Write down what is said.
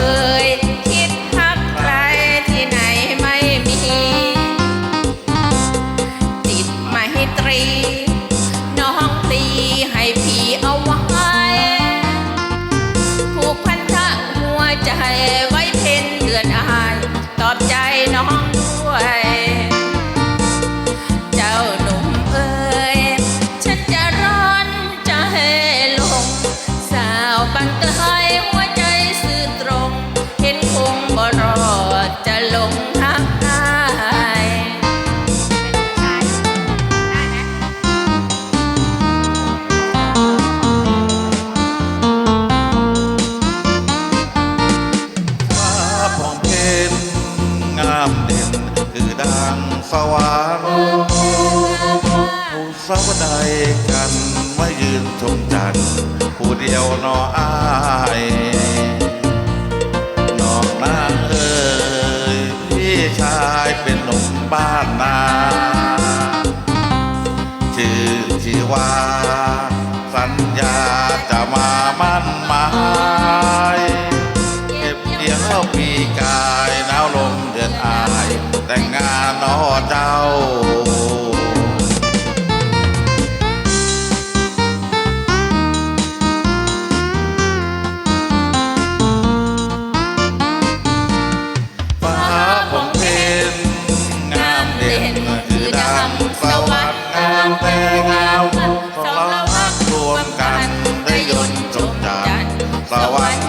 ยบ่เคยคิดพักใครที่ไหนไม่มี ติดไมตรี น้องพลีให้พี่เอาไว้ผูกพันธะหัวใจไว้เพ็นเดือนอาย ตอบใจน้องด้วย งเพ็ญงามเด่นคือดังสว่างผู้สาวใดกันมายืนชมจันทร์ผู้เดียวนออายน้องนางเอ่ยพี่ชายเป็นหนุ่มบ้านนาชื่อชีวา สัญญาจะมามั่นหมายเก็บเกี่ยวปีกา สองเราฮักรวมกันได้ยนต์จบจันทร์สวรรค์บ้านน้อง